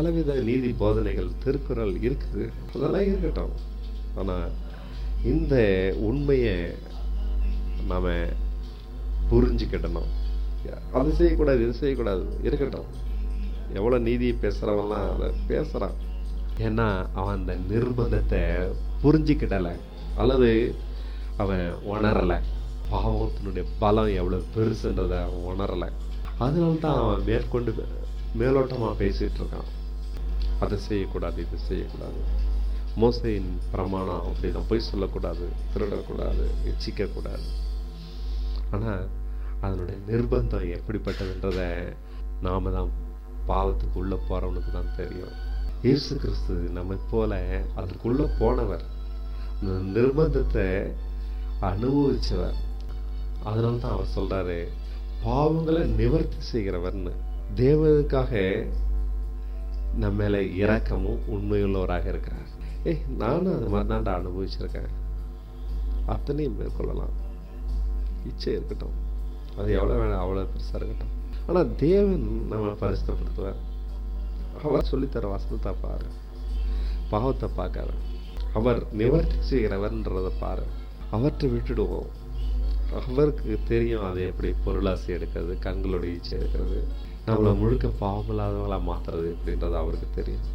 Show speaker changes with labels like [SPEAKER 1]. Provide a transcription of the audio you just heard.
[SPEAKER 1] பலவித நீதி போதனைகள் திருக்குறள் இருக்குது. அதெல்லாம் இருக்கட்டும். ஆனால் இந்த உண்மையை நாம் புரிஞ்சுக்கிடணும். அது செய்யக்கூடாது இது செய்யக்கூடாது இருக்கட்டும். எவ்வளோ நீதியை பேசுகிறவன்லாம் அதை பேசுகிறான் ஏன்னா அவன் அந்த நிர்பந்தத்தை புரிஞ்சுக்கிடலை. அல்லது அவன் உணரலை. பாவத்தினுடைய பலம் எவ்வளோ பெருசுன்றதை அவன் உணரலை. அதனால தான் அவன் மேற்கொண்டு மேலோட்டமாக பேசிகிட்டு இருக்கான். அதை செய்யக்கூடாது இது செய்யக்கூடாது. மோசையின் பிரமாணம் அப்படின்னா பொய் சொல்லக்கூடாது திருடக்கூடாது எச்சிக்கக்கூடாது. ஆனால் அதனுடைய நிர்பந்தம் எப்படிப்பட்டதுன்றத நாம் தான் பாவத்துக்கு உள்ளே போகிறவனுக்கு தான் தெரியும். இயேசு கிறிஸ்து நம்மை போல அதற்குள்ளே போனவர். இந்த நிர்பந்தத்தை அனுபவிச்சவர். அதனால தான் அவர் சொல்கிறாரு பாவங்களை நிவர்த்தி செய்கிறவர்னு. தேவனுக்காக நம்ம மேலே இரக்கமும் உண்மையுள்ளவராக இருக்கிறார். ஏய் நானும் அது மாதிரி தான்டா அனுபவிச்சிருக்கேன். அத்தனையும் மேற்கொள்ளலாம். இச்சை இருக்கட்டும். அது எவ்வளோ வேணும் அவ்வளோ பெருசாக இருக்கட்டும். ஆனால் தேவன் நம்ம பரிசுத்தப்படுத்துவார். அவர் சொல்லித்தர வசனத்தை பாரு. பாவத்தை பார்க்காத. அவர் நிவர்த்தி செய்கிறவர்ன்றதை பாரு. அவற்றை விட்டுடுவோம். அவருக்கு தெரியும் அதை எப்படி பொருளாசி எடுக்கிறது கண்களுடைய இச்சை எடுக்கிறது. நம்மளை முழுக்க பாவமில்லாதவங்களா மாற்றுறது எப்படின்றது அவருக்கு தெரியும்.